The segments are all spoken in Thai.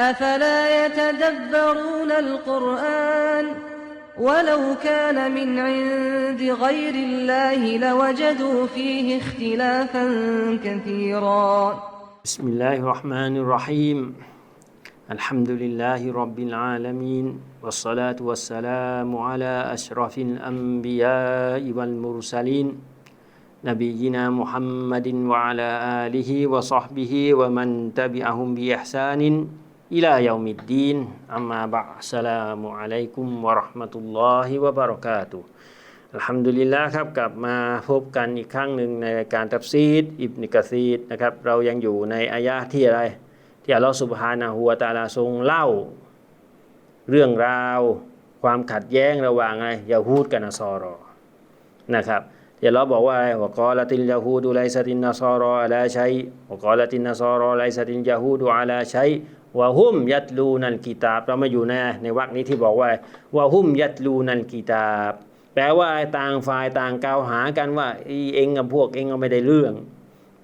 أفلا يتدبرون القرآن ولو كان من عند غير الله لوجدوا فيه اختلافا كثيرا. بسم الله الرحمن الرحيم. الحمد لله رب العالمين والصلاة والسلام على أشرف الأنبياء والمرسلين نبينا محمد وعلى آله وصحبه ومن تبعهم بإحسان إلى يوم الدين أما بعد السلام عليكم ورحمة الله وبركاته อัลฮัมดุลิลละครับกลับมาพบกันอีกครั้งหนึ่งในรายการตับซีดอิบนิกะซีดนะครับเรายังอยู่ในอายะห์ที่อะไร ที่อัลลอฮฺสุบฮานะฮูวะตะอาลาทรงเล่า เรื่องราว ความขัดแย้งระหว่างอะไรยาฮูดกับนาซอรอนะครับที่อัลลอฮฺบอกว่าอะไรวะกอลตินยาฮูดูไลซาตินนาซอรออะลาชัยวะกอลตินนาซอรอไลซาตินยาฮูดูอะลาชัย วะฮุมยัตลูนันกีตาบเรามาอยู่ในในวรรคนี้ที่บอกว่าวะฮุมยัตลูนันกีตาบแปลว่าต่างฝ่ายต่างกล่าวหากันว่าอีเองกับพวกเองก็ไม่ได้เรื่อง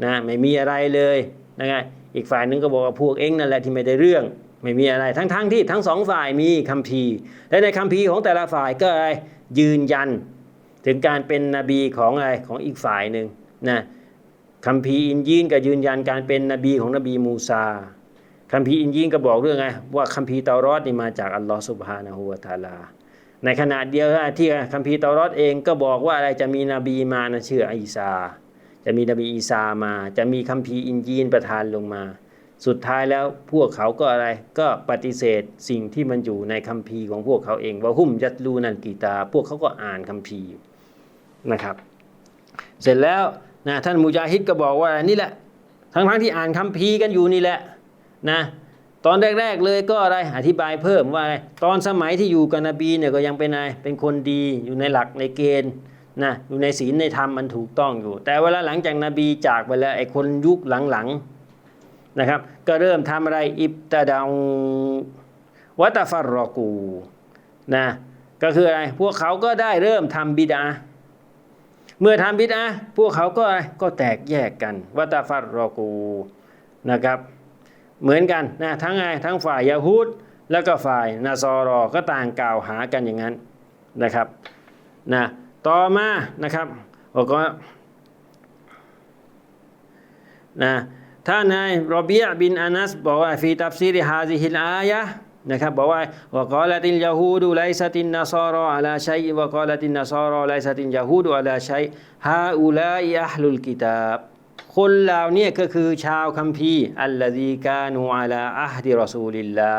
นะไม่มีอะไรเลยนะไงอีกฝ่ายนึงก็บอกว่าพวกเองนั่นแหละที่ไม่ได้เรื่อง ไม่มีอะไรทั้งๆทที่ทั้งสองฝ่ายมีคัมภีร์และในคัมภีร์ของแต่ละฝ่ายก็อะไรยืนยัน ถึงการเป็นนบีของอะไรของอีกฝ่ายหนึ่งนะคัมภีร์อินยีนก็ยืนยันการเป็นนบีของนบีมูซา คัมภีร์อินยีนก็บอกเรื่องไงว่าคัมภีร์เตารอดนี่มาจากอัลลอฮฺสุบฮานะฮูวะตะอาลา ในขณะเดียวกันที่คัมภีร์เตารอดเองก็บอกว่าอะไรจะมีนบีมานะชื่ออีสาจะมีนบีอีสามา จะมีคัมภีร์อินจีนประทานลงมา สุดท้ายแล้วพวกเขาก็อะไรก็ปฏิเสธสิ่งที่มันอยู่ในคัมภีร์ของพวกเขาเองว่าหุ่มยัตลูนันกีตา พวกเขาก็อ่านคัมภีร์นะครับ เสร็จแล้วนะท่านมุจาฮิดก็บอกว่านี่แหละ ทั้งทั้งๆที่อ่านคัมภีร์กันอยู่นี่แหละ นะตอนแรก ๆ เลยก็อะไรอธิบายเพิ่มว่าตอนสมัยที่อยู่กับนบีเนี่ยก็ยังเป็นอะไรเป็นคนดีอยู่ในหลักในเกณฑ์นะอยู่ในศีลในธรรมมันถูกต้องอยู่ แต่เวลาหลังจากนบีจากไปแล้วไอ้คนยุคหลังๆนะครับ ก็เริ่มทำอะไรอิบตะดังวัตฟัรรอกูนะก็คืออะไรพวกเขาก็ได้เริ่มทำบิดาเมื่อทำบิดาพวกเขาก็อะไรก็แตกแยกกันวัตฟัรรอกูนะครับ เหมือนกันนะทั้งไงทั้งฝ่ายยาฮูดแล้วก็ฝ่ายนาซอรอก็ต่างกล่าวหากันอย่างนั้นนะครับนะต่อมานะครับบอกว่านะท่านนายรอบียบินอานัสบอกว่าฟีตัฟซีริฮาซิฮิลอายะนะครับบอกว่าวกอลตินยาฮูดูไลซาตินนาซอรออะลาชัยวกอลตินนาซอรอไลซาตินยาฮูดูอะลาชัยฮาอูลาอิอัลลุลกิตาบ คนเหล่านี้ก็คือชาวคัมภีร์อัลลดีกานูอาลาอัฮดิรอซูลิลลา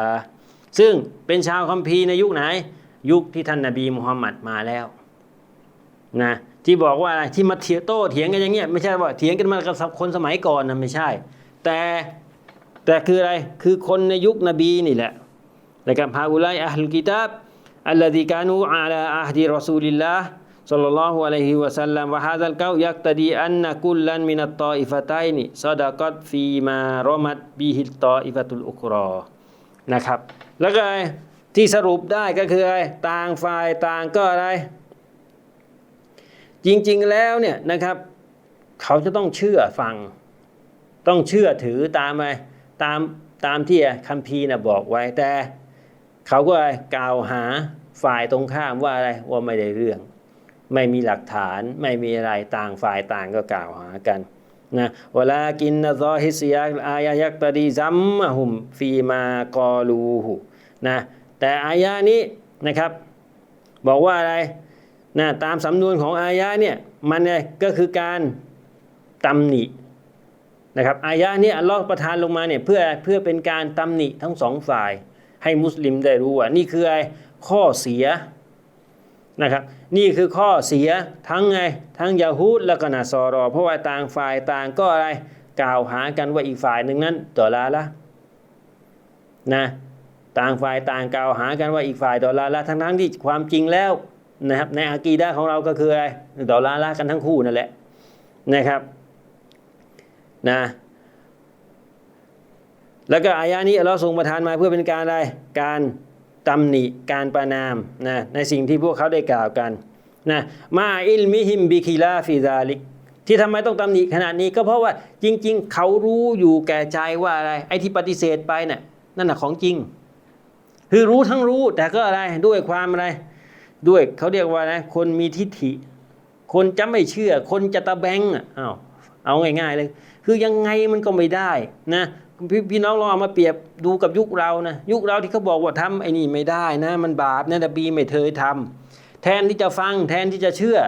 ซึ่งเป็นชาวคัมภีร์ในยุคไหน ยุคที่ท่านนบีมุฮัมมัดมาแล้วนะที่บอกว่าอะไรที่มาเถียงโต้เถียงกันอย่างเงี้ยไม่ใช่ว่าเถียงกันมากับคนสมัยก่อนนะไม่ใช่ แต่แต่คืออะไรคือคนในยุคนบีนี่แหละนะครับฮาอุไลอัลกิตาบอัลลดีกานูอาลาอัฮดิรอซูลิลลา สัลลัลลอฮุอะลัยฮิวะสัลลัมวะฮาซัลเกายักตะดีอันนะกุลลันมินัตตออิฟะตัยนิซอดะกัตฟีมารอมัดบิฮิตตออิฟะตุลอุกรอนะครับ แล้วก็ไอที่สรุปได้ก็คืออะไรต่างฝ่ายต่างก็อะไร จริงๆแล้วเนี่ยนะครับ เขาจะต้องเชื่อฟัง ต้องเชื่อถือตามไปตามตามที่คัมภีร์น่ะบอกไว้แต่ เขาก็กล่าวหาฝ่ายตรงข้ามว่าอะไรว่าไม่ได้เรื่อง ไม่มีหลักฐานไม่มีอะไรต่างฝ่ายต่างก็กล่าวหากันนะเวลากินนะซอฮิสยาอายะยักตดีซัมมะฮุมฟีมากอลูหุนะแต่อายะนี้นะครับ บอกว่าอะไรนะตามสำนวนของอายะเนี่ยมันเนี่ยก็คือการตำหนินะครับอายะนี้อัลลอฮ์ประทานลงมาเนี่ยเพื่อเพื่อเป็นการตำหนิทั้งสองฝ่าย ให้มุสลิมได้รู้ว่านี่คืออะไรข้อเสีย นะครับนี่คือข้อเสียทั้งไงทั้งยาฮูดและก็นาซอรอ เพราะว่าต่างฝ่ายต่างก็อะไรกล่าวหากันว่าอีกฝ่ายหนึ่งนั้นต่อลาละนะต่างฝ่ายต่างกล่าวหากันว่าอีกฝ่ายต่อลาละทั้งทั้งที่ความจริงแล้วนะครับในอากีดะของเราก็คืออะไรต่อลาละกันทั้งคู่นั่นแหละนะครับนะแล้วก็อายานี้เราทรงประทานมาเพื่อเป็นการอะไรการ ตำหนิการประนามนะในสิ่งที่พวกเขาได้กล่าวกันนะมาอิลมิฮิมบิคิลาฟิซาลิกที่ทำไมต้องตำหนิขนาดนี้ก็เพราะว่าจริง ๆ เขารู้อยู่แก่ใจว่าอะไรไอ้ที่ปฏิเสธไปเนะ่ยนั่นแหะของจริง คือรู้ทั้งรู้แต่ก็อะไรด้วยความอะไร ด้วยเขาเรียกว่าอะคนมีทิฏฐิ คนจะไม่เชื่อ คนจะตะแบงอ้าวเอาง่ายๆเลย คือยังไงมันก็ไม่ได้นะ พพี่น้องลองเอามาเปรียบดูกับยุคเรานะยุคเราที่เขาบอกว่าทำไอ้นี่ไม่ได้นะ มันบาปนะนบีไม่เคยทำแทนที่จะฟังแทนที่จะเชื่อ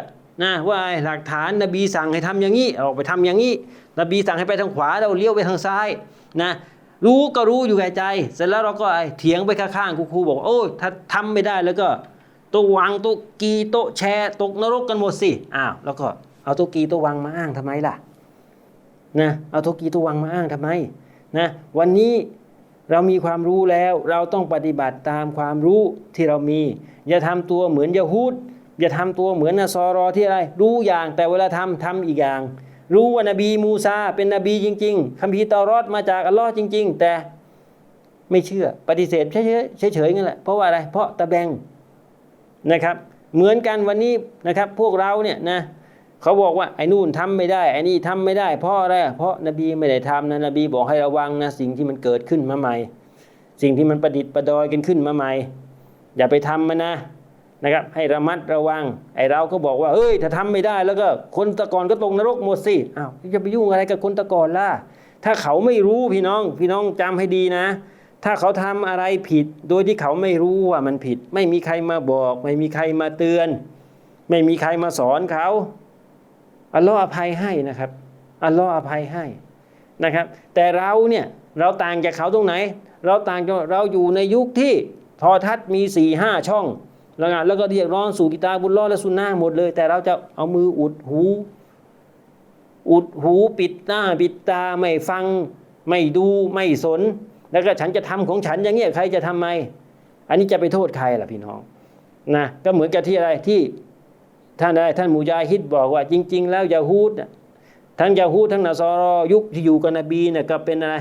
นะว่าหลักฐานนบีสั่งให้ทำอย่างนี้ออกไปทำอย่างนี้ นบีสั่งให้ไปทางขวาเราเลี้ยวไปทางซ้ายนะรู้ก็รู้อยู่แก่ใจ เสร็จแล้วเราก็ไอ้เถียงไปข้างๆครูบอกโอ้ยถ้าทำไม่ได้แล้วก็โตัววางโตัวกีโตแชร์ตกนรกกันหมดสิอ้าวแล้วก็เอาโตัวกีโตัววางมาอ้างทำไมล่ะนะเอาโตัวกีโตัววางมาอ้างทำไม นะวันนี้เรามีความรู้แล้วเราต้องปฏิบัติตามความรู้ที่เรามี อย่าทำตัวเหมือนยะฮูดอย่าทำตัวเหมือนนสรอที่อะไร รู้อย่างแต่เวลาทำทำอีกอย่าง รู้ว่านบีมูซาเป็นนบีจริง ๆคัมภีร์ตารอดมาจากอัลลอฮ์จริง ๆ แต่ไม่เชื่อปฏิเสธเฉยๆเฉยๆงั้นแหละเพราะว่าอะไรเพราะตะแบงนะครับ เหมือนกันวันนี้นะครับพวกเราเนี่ยนะ เขาบอกว่าไอ้นู่นทำไม่ได้ไอ้นี่ทำไม่ได้ เพราะอะไรเพราะนบีไม่ได้ทำนะนบีบอกให้ระวังนะสิ่งที่มันเกิดขึ้นมาใหม่ สิ่งที่มันประดิษฐ์ประดอยกันขึ้นมาใหม่ อย่าไปทำมันนะนะครับ ให้ระมัดระวัง ไอ้เราก็บอกว่าเฮ้ยถ้าทำไม่ได้แล้วก็คนตะกอนก็ตกนรกหมดสิอ้าวจะไปยุ่งอะไรกับคนตะกอนล่ะถ้าเขาไม่รู้พี่น้อง พี่น้องจำให้ดีนะ ถ้าเขาทำอะไรผิด โดยที่เขาไม่รู้ว่ามันผิด ไม่มีใครมาบอก ไม่มีใครมาเตือน ไม่มีใครมาสอนเขา อัลลอฮ์อภัยให้นะครับอัลลอฮ์อภัยให้นะครับ แต่เราเนี่ยเราต่างจากเขาตรงไหน เราต่างจากเราอยู่ในยุคที่โทอทัศน์มีสี่ห้าช่อง แล้วก็แล้วก็เรียกร้องสู่กิตาบุลลอและสุนนะหมดเลย แต่เราจะเอามืออุดหู อุดหูปิดหน้าปิดตาไม่ฟัง ไม่ดูไม่สน แล้วก็ฉันจะทำของฉันอย่างเงี้ยใครจะทำไม อันนี้จะไปโทษใครล่ะพี่น้องนะก็เหมือนกับที่อะไรที่ ท่านอะไรท่านมูจาฮิดบอกว่าจริง ๆ แล้วยาฮูดนะทั้งยาฮูดทั้งนาซอรอยุคที่อยู่กับนบีเนี่ยก็เป็นอะไร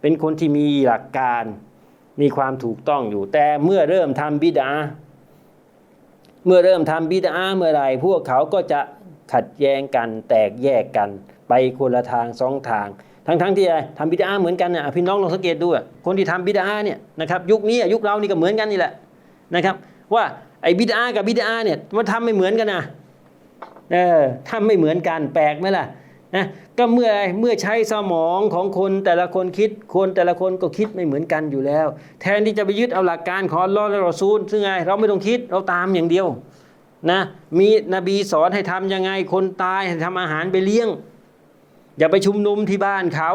เป็นคนที่มีหลักการมีความถูกต้องอยู่ แต่เมื่อเริ่มทำบิดา เมื่อเริ่มทำบิดาเมื่อไรพวกเขาก็จะขัดแย้งกันแตกแยกกัน ไปคนละทางสองทาง ทั้งๆทที่อะไรทำบิดาเหมือนกันนะพี่น้องลองสังเกตดูคนที่ทำบิดาเนี่ยนะครับยุคนี้ยุคเรานี่ก็เหมือนกันนี่แหละนะครับ ว่าไอ้บิดากับบิดาเนี่ยมันทำไม่เหมือนกันนะ เออทำไม่เหมือนกันแปลกไหมล่ะนะก็เมื่อไรเมื่อใช้สมองของคนแต่ละคนคิดคนแต่ละคนก็คิดไม่เหมือนกันอยู่แล้ว แทนที่จะไปยึดเอาหลักการของอัลลอและรอซูลซึ่งไงเราไม่ต้องคิดเราตามอย่างเดียวนะมีนบีสอนให้ทำยังไงคนตายให้ทำอาหารไปเลี้ยง อย่าไปชุมนุมที่บ้านเขา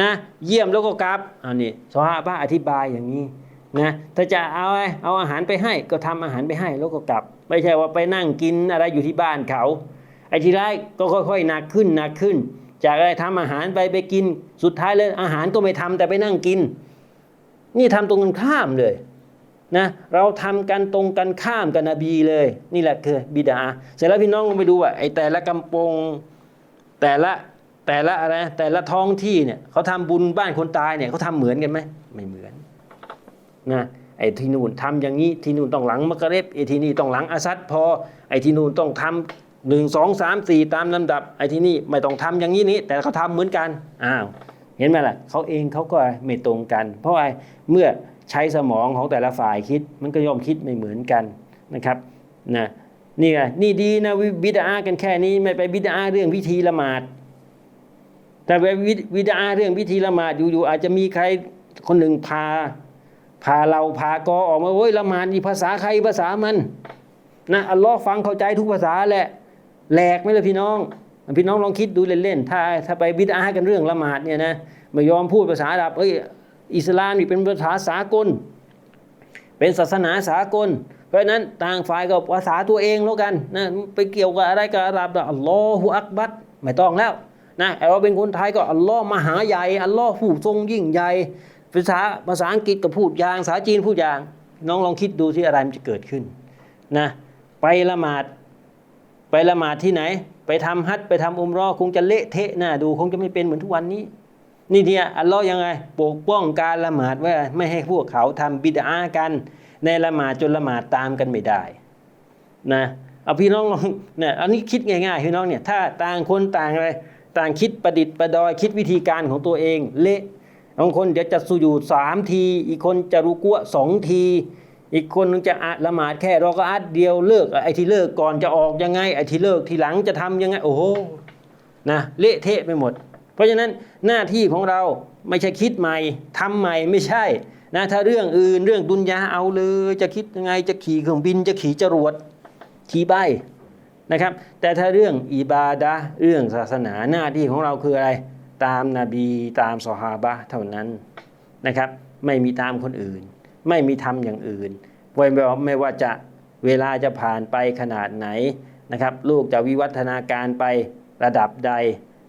นะเยี่ยมแล้วก็กลับอันนี้ซอฮาบะอธิบายอย่างนี้ นะถ้าจะเอาอะไรเอาอาหารไปให้ก็ทำอาหารไปให้แล้วก็กลับ ไม่ใช่ว่าไปนั่งกินอะไรอยู่ที่บ้านเขา ไอ้ทีแรกก็ค่อยๆหนักขึ้นหนักขึ้น จากอะไรทำอาหารไปไปกิน สุดท้ายเลยอาหารก็ไม่ทำแต่ไปนั่งกิน นี่ทำตรงกันข้ามเลยนะเราทำกันตรงกันข้ามกับนบีเลย นี่แหละคือบิดา เสร็จแล้วพี่น้องลองไปดูว่าไอ้แต่ละกำปงแต่ละแต่ละอะไรแต่ละท้องที่เนี่ยเขาทำบุญบ้านคนตายเนี่ยเขาทำเหมือนกันไหม นะไอ้ที่นู่นทำอย่างนี้ที่นู่นต้องหลังมักเร็บไอ้ที่นี่ต้องหลังอาซัดพอไอ้ที่นู่นต้องทำหนึ่งสองสามสี่ตามลำดับไอ้ที่นี่ไม่ต้องทำอย่างนี้นี้แต่เขาทำเหมือนกันอ้าวเห็นไหมล่ะเขาเองเขาก็ไม่ตรงกัน เพราะอะไรเมื่อใช้สมองของแต่ละฝ่ายคิดมันก็ย่อมคิดไม่เหมือนกันนะครับนะนี่ไงนี่ดีนะบิดากันแค่นี้ไม่ไปบิดาเรื่องวิธีละหมาด แต่ไปวิดาเรื่องพิธีละหมาดอยู่ๆอาจจะมีใครคนหนึ่งพา พาเราพากอออกมาเว้ยละหมาดนี่ภาษาใครภาษามันนะอัลลอฮ์ฟังเข้าใจทุกภาษาแหละแหลกไหมล่ะพี่น้อง พี่น้องลองคิดดูเล่นๆถ้าถ้าไปบิดากันเรื่องละหมาดเนี่ยนะไม่ยอมพูดภาษาอับเอ้ยอิสลามนี่เป็นภาษาสากล เป็นศาสนาสากล เพราะฉะนั้นต่างฝ่ายก็ภาษาตัวเองแล้วกันนะไปเกี่ยวกับอะไรกับอาหรับอัลลอฮฺอักบัดไม่ต้องแล้วนะเราเป็นคนไทยก็อัลลอฮ์มหาใหญ่อัลลอฮ์ผู้ทรงยิ่งใหญ่ ภาษาภาษาอังกฤษก็พูดอย่างภาษาจีนพูดอย่าง น้องลองคิดดูที่อะไรมันจะเกิดขึ้นนะไปละหมาดไปละหมาดที่ไหน ไปทำฮัจญ์ไปทำอุมรอคงจะเละเทะหน้าดูคงจะไม่เป็นเหมือนทุกวันนี้ นี่เนี่ยอัลลอฮ์ยังไงปกป้องการละหมาดไว้ไม่ให้พวกเขาทำบิดากัน ในละหมาดจนละหมาดตามกันไม่ได้นะเอาพี่น้องลองเนี่ยอันนี้คิดง่ายๆพี่น้องเนี่ยถ้าต่างคนต่างอะไรต่างคิดประดิษฐ์ประดอยคิดวิธีการของตัวเองเละ บางคนเดี๋ยวจะสุญูดสามที อีกคนจะรุกัวสองที อีกคนนึงจะอะละหมาดแค่เราก็อัดเดียวเลิกไอ้ที่เลิกก่อนจะออกยังไงไอ้ที่เลิกทีหลังจะทำยังไง โอ้โหนะเละเทะไปหมด เพราะฉะนั้นหน้าที่ของเราไม่ใช่คิดใหม่ทำใหม่ไม่ใช่นะถ้าเรื่องอื่นเรื่องดุนยาเอาเลย จะคิดยังไงจะขี่เครื่องบินจะขี่จรวดขี่ใบนะครับ แต่ถ้าเรื่องอิบาดะเรื่องศาสนาหน้าที่ของเราคืออะไร ตามนาบีตามสหาบะเท่านั้นนะครับ ไม่มีตามคนอื่น ไม่มีทำอย่างอื่นไม่ว่าไม่ว่าจะเวลาจะผ่านไปขนาดไหนนะครับ ลูกจะวิวัฒนาการไประดับใด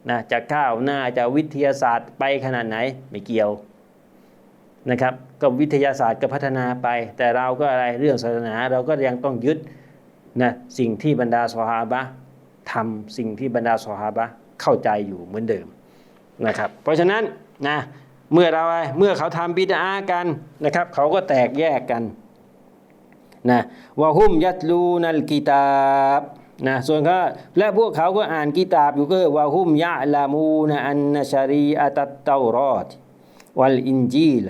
นะจะก้าวหน้าจะวิทยาศาสตร์ไปขนาดไหนไม่เกี่ยวนะครับก็วิทยาศาสตร์ก็พัฒนาไป แต่เราก็อะไรเรื่องศาสนาเราก็ยังต้องยึดนะสิ่งที่บรรดาสหาบะทำสิ่งที่บรรดาสหาบะเข้าใจอยู่เหมือนเดิม นะครับเพราะฉะนั้นนะเมื่อเราเมื่อเขาทำบิดากันนะครับ เขาก็แตกแยกกันนะวะฮุมยัตลูนัลกิตาบนะส่วนเขาและพวกเขาก็อ่านกิตาบอยู่ก็วะฮุมยะลามูนอันนชารีอัตตเตารอดวัลอินจีล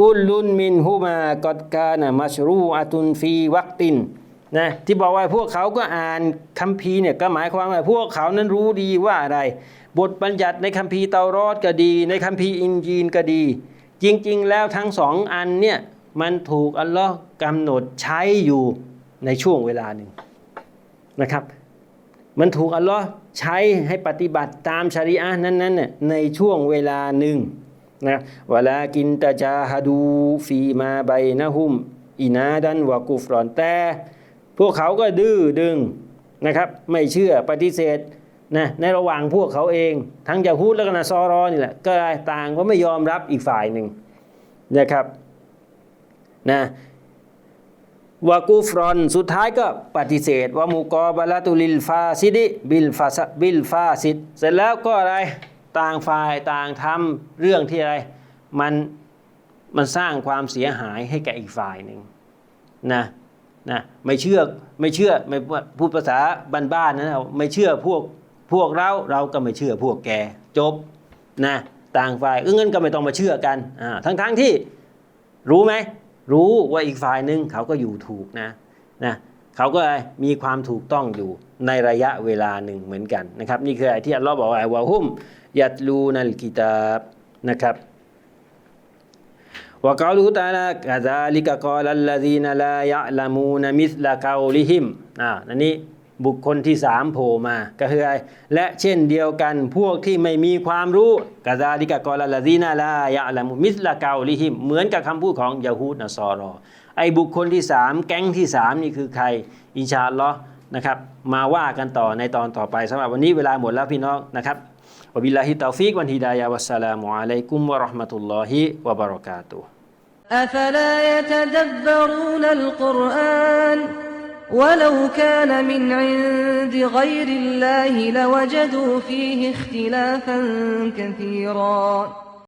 กุลลุนมินฮุมากดกานะมัชรูอะตุนฟีวักติน นะที่บอกว่าพวกเขาก็อ่านคัมภีร์เนี่ยก็หมายความว่าพวกเขานั้นรู้ดีว่าอะไร บทบัญญัติในคัมภีร์เตารอดก็ดี ในคัมภีร์อินจีนก็ดี จริง ๆ แล้วทั้งสองอันเนี่ยมันถูกอัลลอฮ์กำหนดใช้อยู่ในช่วงเวลาหนึ่งนะครับ มันถูกอัลลอฮ์ใช้ให้ปฏิบัติตามชรีอะนั้นๆน่ะในช่วงเวลาหนึ่งนะวลากินตาจาฮดูฟีมาไบนะฮุมอินาดันวะกุฟรอนแต่ พวกเขาก็ดื้อดึงนะครับไม่เชื่อปฏิเสธนะในระหว่างพวกเขาเอง ทั้งยาฮูดและก็นาซอรอนี่แหละก็ต่างก็ไม่ยอมรับอีกฝ่ายหนึ่งนะครับนะวากูฟรอนสุดท้ายก็ปฏิเสธว่ามุกอบาลาตุลิลฟาซิดิบิลฟาบิลฟาซิดเสร็จแล้วก็อะไรต่างฝ่ายต่างทำเรื่องที่อะไรมันมันสร้างความเสียหายให้แก่อีกฝ่ายหนึ่งนะ นะไม่เชื่อไม่เชื่อไม่พูดภาษาบ้านๆนะไม่เชื่อพวกพวกเราเราก็ไม่เชื่อพวกแกจบนะต่างฝ่ายเออเงินก็ไม่ต้องมาเชื่อกันอ่าทั้งๆทที่รู้ไหมรู้ว่าอีกฝ่ายหนึ่งเขาก็อยู่ถูกนะนะเขาก็มีความถูกต้องอยู่ในระยะเวลาหนึ่งเหมือนกันนะครับ นี่คือไอ้ที่อัลลอฮ์บอกว่าวะฮุมยัตลูนัลกิตาบนะครับ وقوله تعالى كذلك قال الذين لا يعلمون مثل قولهم อ่าอันนี้บุคคลที่สามโผล่มาก็คืออะไรและเช่นเดียวกันพวกที่ไม่มีความรู้กาซาลิกะกอลลาซีนาลายะละมุมิสละเกาลิฮิมเหมือนกับคำพูดของยาฮูดนะซอรอ ไอ้บุคคลที่สามแก๊งที่สามนี่คือใคร อินชาอัลลอฮ์นะครับ มาว่ากันต่อในตอนต่อไปสำหรับวันนี้เวลาหมดแล้วพี่น้องนะครับ Wabillahi taufiq wa hidayah. Wassalamualaikum warahmatullahi wabarakatuh. أفلا يتدبرون القرآن ولو كان من عند غير الله لوجدوا فيه اختلافا كثيرا